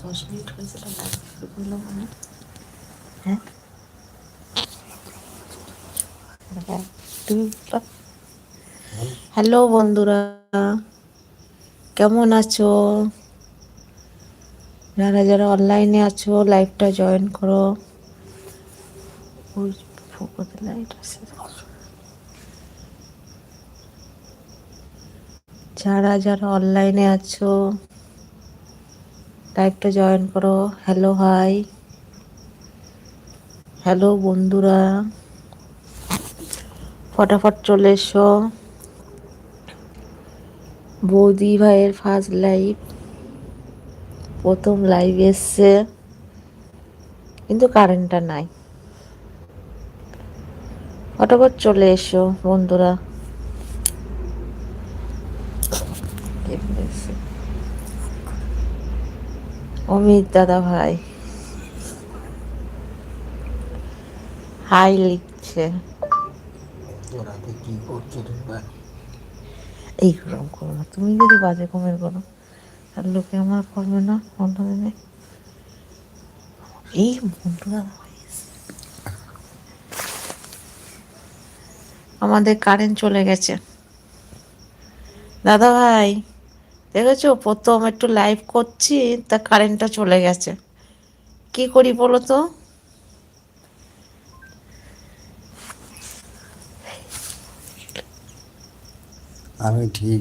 দশ মিনিট হয়েছিল হ্যাঁ হ্যালো বন্ধুরা কেমন আছো যারা যারা অনলাইনে আছো লাইভটা জয়েন করো যারা যারা অনলাইনে আছো লাইভটা জয়েন করো। হ্যালো হাই হ্যালো বন্ধুরা। ফটাফট চলে এসো। বৌদি ভাইয়ের ফার্স্ট লাইভ প্রথম লাইভ এসছে। কিন্তু কারেন্টটা নাই। ফটাফট চলে এসো, বন্ধুরা কে বলেছে? অমিত দাদা ভাই। হাই লিখছে। এইরকম করো না তুমি যদি বাজে কমেন্ট করো আর লোকে আমার করবে না অনলাইনে এই বন্ধু দাদা ভাই। আমাদের কারেন্ট চলে গেছে। দাদা ভাই। দেখেছ? প্রথম একটু লাইভ করছি তা কারেন্টটা চলে গেছে। কি করি বলো তো? আমি ঠিক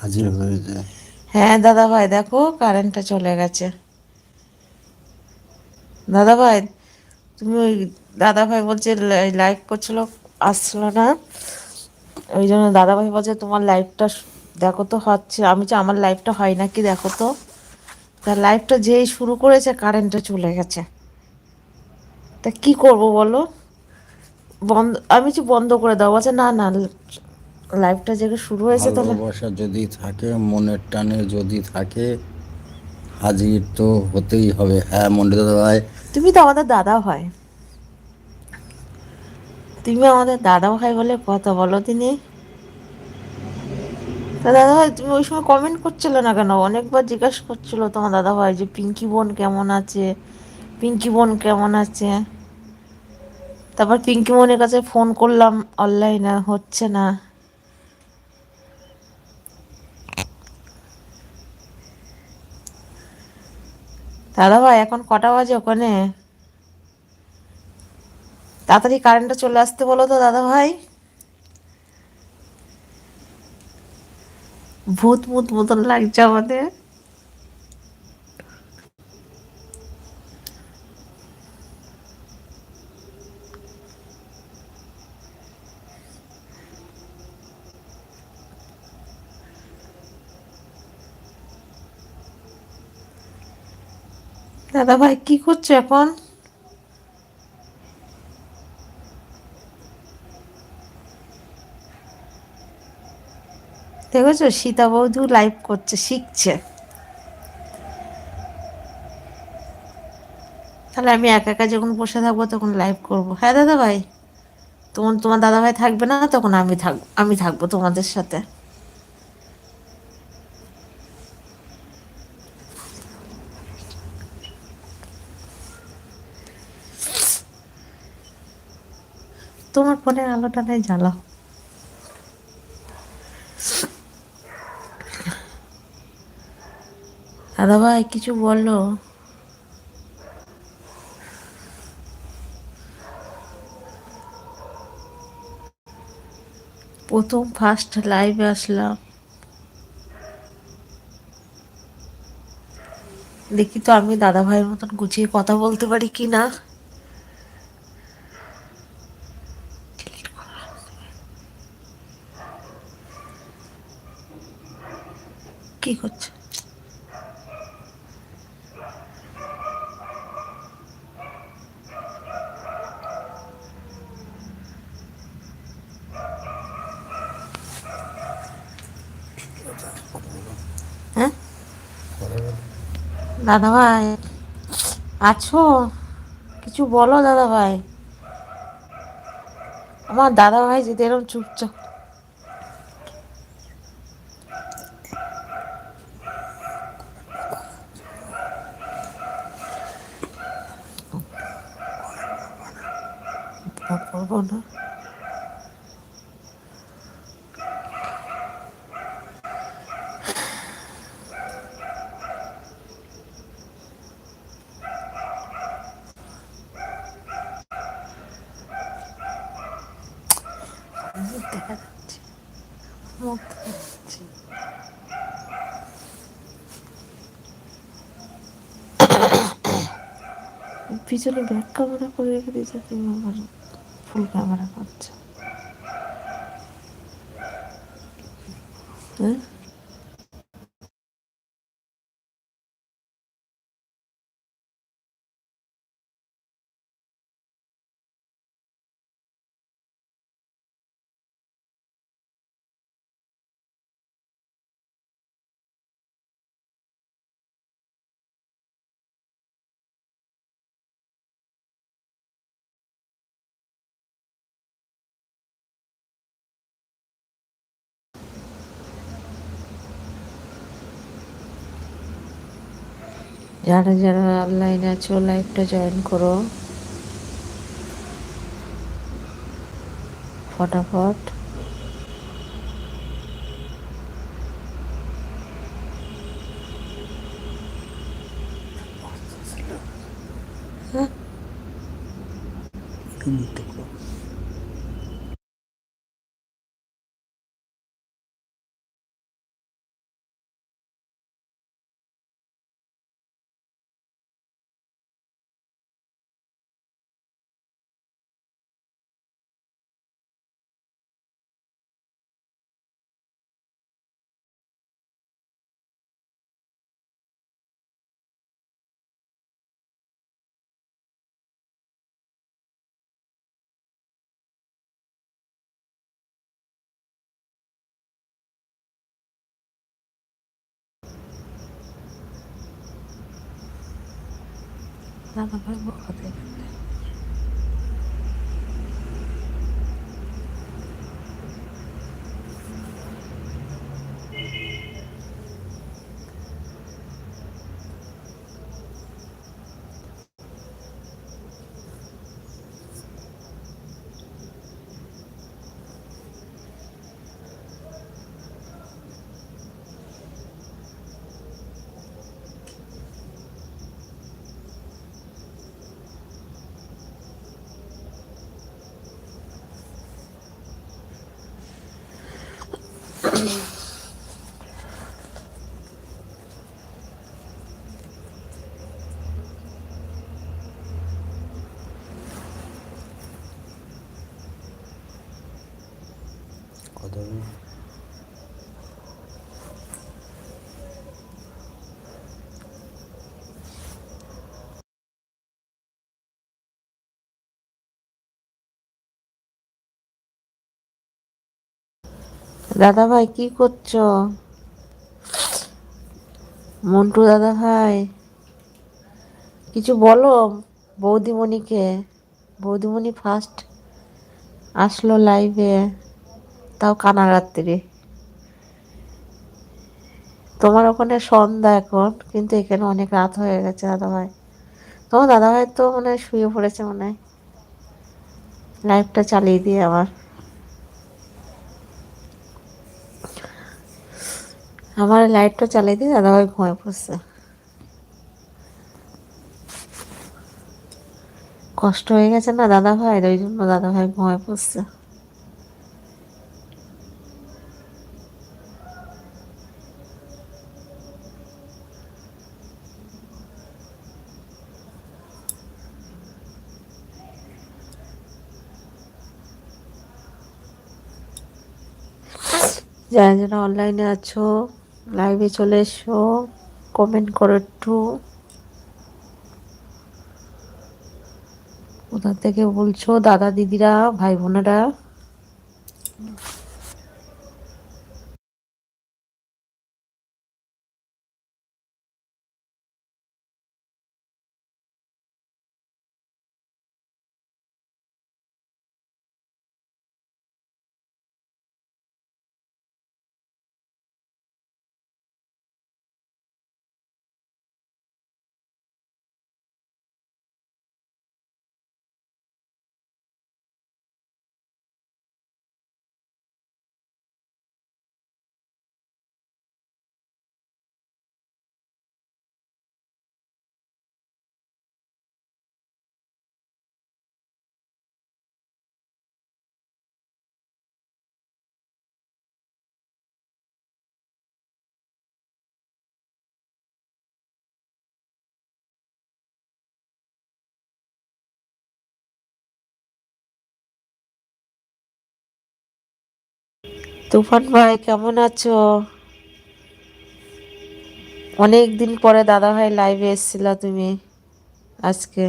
হাজির হয়েছে হ্যাঁ দাদা ভাই দেখো কারেন্টটা চলে গেছে। দাদা ভাই তুমি ওই দাদা ভাই বলছে লাইভ করছিল আসছিল না। ওই জন্য দাদা ভাই বলছে তোমার লাইভটা দেখো তো হচ্ছে আমি যে আমার লাইফটা হয় নাকি দেখো তো? তা লাইফটা যেই শুরু করেছে কারেন্টটা চলে গেছে। তা কি করব বলো? বন্ধ আমি যে বন্ধ করে দাও বলছে না না লাইফটা যে শুরু হয়েছে তাহলে ভালোবাসা যদি থাকে মনের টানে যদি থাকে হাজির তো হতেই হবে। হ্যাঁ মন্ডল দাদা ভাই তুমি তো আমাদের দাদা ভাই তুমি আমাদের দাদা ভাই বলে কথা বলো তিনি। তা দাদাভাই তুমি ওই সময় কমেন্ট করছিলে না কেন? অনেকবার জিজ্ঞাসা করছিল তোমার দাদা ভাই যে পিঙ্কি বোন কেমন আছে, পিঙ্কি বোন কেমন আছে? তারপর পিঙ্কি বোনের কাছে ফোন করলাম অনলাইনে হচ্ছে না। দাদা ভাই, এখন কটা বাজে ওখানে? তাড়াতাড়ি কারেন্টটা চলে আসতে বলো তো দাদা ভূত ভূত মতন লাগছে আমাদের। দাদা ভাই কি করছ এখন? দেখেছ? সীতা বৌধু লাইভ করছে, শিখছে। তাহলে আমি একা একা যখন বসে থাকব তখন লাইভ করব। হ্যাঁ দাদা ভাই তখন তোমার দাদা ভাই থাকবে না, তখন আমি থাকব আমি থাকব তোমাদের সাথে। তোমার ফোনের আলোটা নেই, জ্বালাও। দাদা ভাই, কিছু বলো। প্রথম ফার্স্ট লাইভে আসলাম। দেখি তো আমি দাদা ভাইয়ের মতন গুছিয়ে কথা বলতে পারি কি না। কি করছে? দাদা ভাই আছো? কিছু বলো দাদা ভাই আমার দাদা ভাই যদি এরকম চুপচাপ না। পিছনে ব্যাক ক্যামেরা করে রেখে দিয়েছে তুমি আমার ফুল ক্যামেরা করছ। হ্যাঁ? যারা যারা অনলাইনে আছো লাইভটা জয়েন করো। ফটাফট। দাদা ভাই বকা দেবে কথা দাদা ভাই কি করছ? মন্টু দাদা ভাই কিছু বলো বৌদিমণিকে। বৌদিমণি ফার্স্ট আসলো লাইভে তাও কানা রাত্রি তোমার ওখানে সন্ধ্যা এখন, কিন্তু এখানে অনেক রাত হয়ে গেছে দাদা ভাই তোমার দাদা ভাই তো মনে শুয়ে পড়েছে মনে হয়। লাইভটা চালিয়ে দিয়ে আবার। আমার লাইটটা চালিয়ে দিয়ে দাদাভাই ঘুমিয়ে পড়ছে। কষ্ট হয়ে গেছে না দাদা ভাই, ওই জন্য দাদা ভাই ঘুমিয়ে পড়ছে। যারা যারা অনলাইনে আছো লাইভে চলে এসো কমেন্ট করো একটু। কোথা থেকে বলছো? দাদা দিদিরা ভাই বোনেরা তুফান ভাই কেমন আছো? অনেক দিন পরে দাদা ভাই লাইভে এসেছিল তুমি আজকে।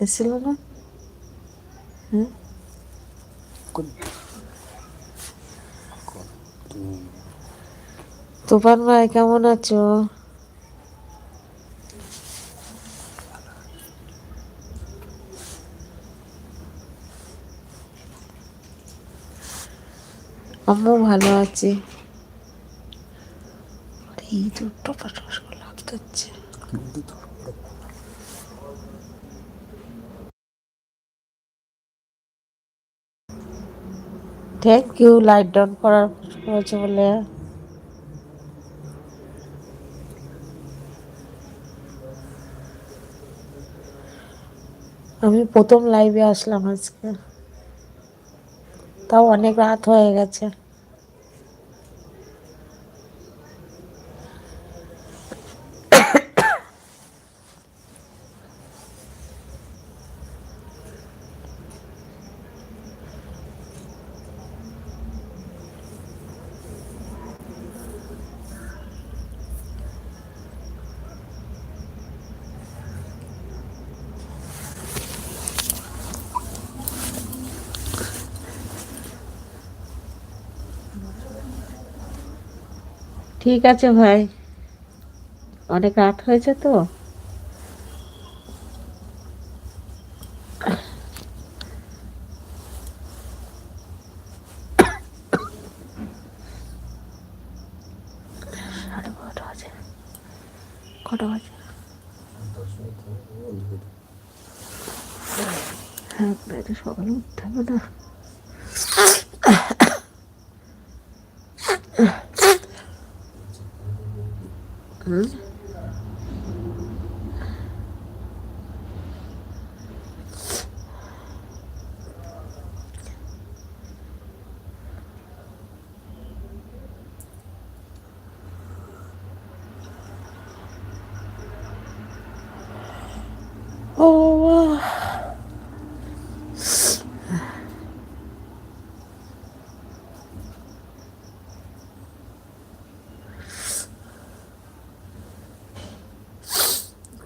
এসেছিল না? তুফান ভাই কেমন আছো? আমিও ভালো আছি? এই দুটো হচ্ছে থ্যাংক ইউ লাইট ডাউন করার করেছে বলে। আমি প্রথম লাইভে আসলাম আজকে। তাও অনেক রাত হয়ে গেছে। ঠিক আছে ভাই। অনেক রাত হয়েছে তো। কটা বাজে? হ্যাঁ সকালে উঠতে হবে না।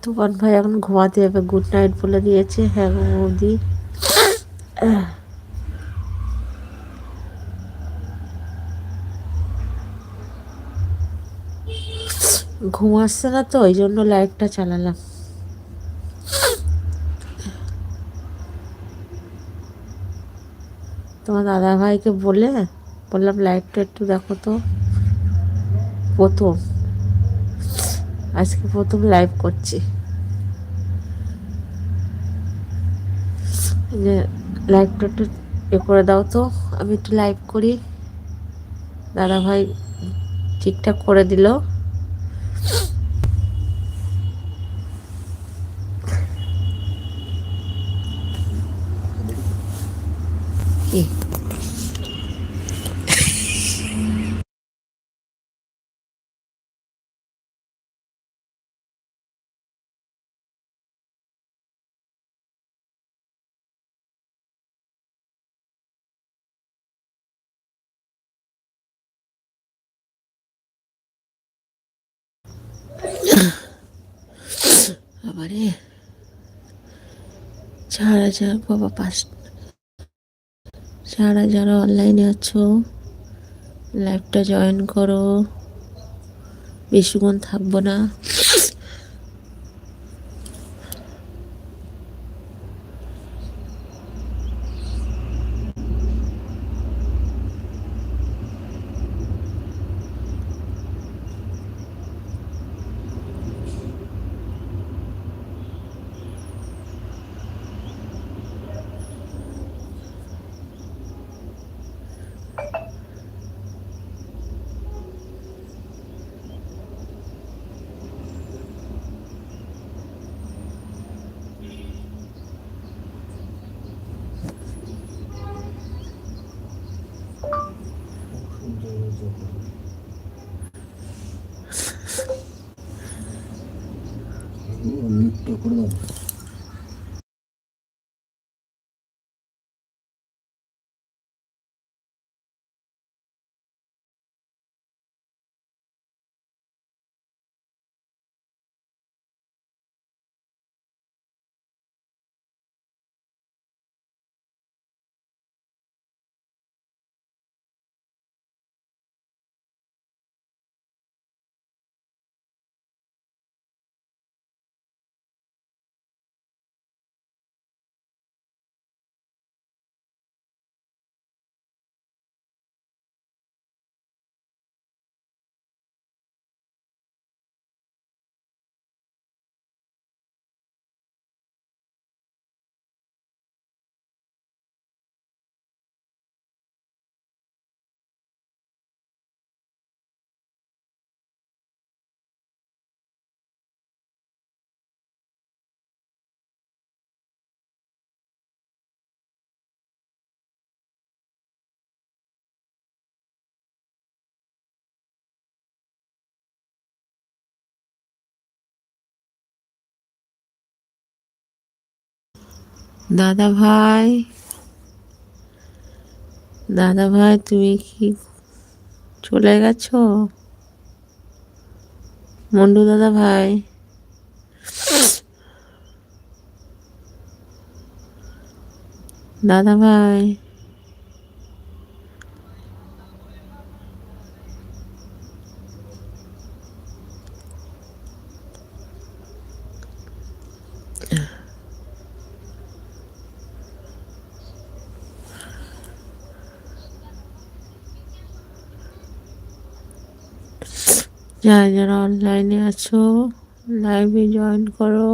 তুফান ভাই এখন ঘুমাতে যাবে। গুড নাইট বলে দিয়েছে। হ্যাঁ বৌদি। ঘুম আসছে না তো, ওই জন্য লাইটটা চালালাম। তোমার দাদা ভাইকে বলে, বললাম লাইটটা একটু দেখো তো। প্রথম। আজকে প্রথম লাইভ করছি। যে লাইভটা একটু এ করে দাও তো। আমি একটু লাইভ করি। দাদাভাই ঠিকঠাক করে দিল কি আবারে যারা যারা বাবা পাঁচ যারা যারা অনলাইনে আছো লাইভটা জয়েন করো। বেশিক্ষণ থাকব না। লিফটটা করে দাও দাদা ভাই দাদা ভাই তুমি কি চলে গেছো? মন্ডু দাদা ভাই। দাদা ভাই যারা যারা অনলাইনে আছো লাইভে জয়েন করো।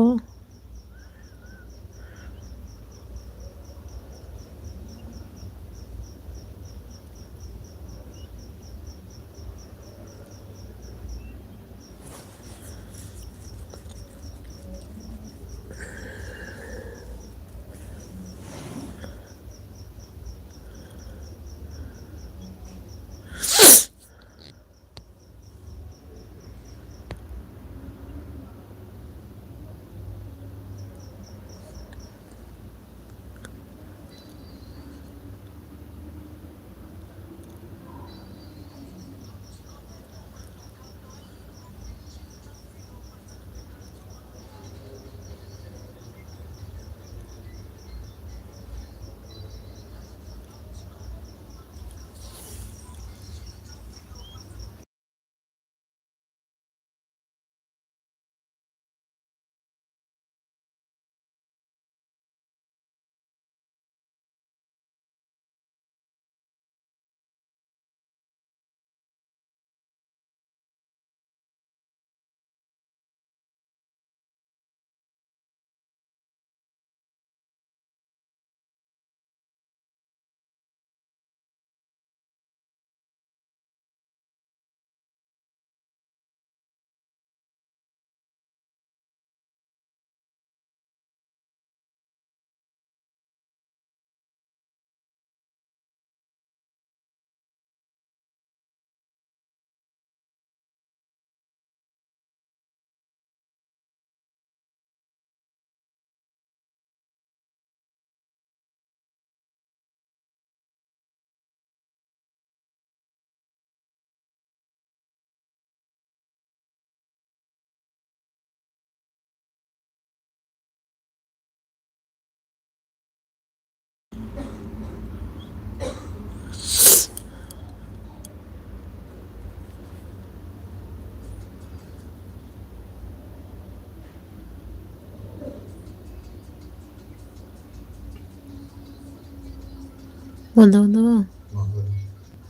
বন্ধ বন্ধ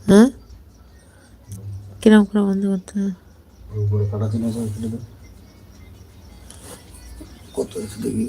হ্যাঁ কিরম করে বন্ধ করতে কত দেখি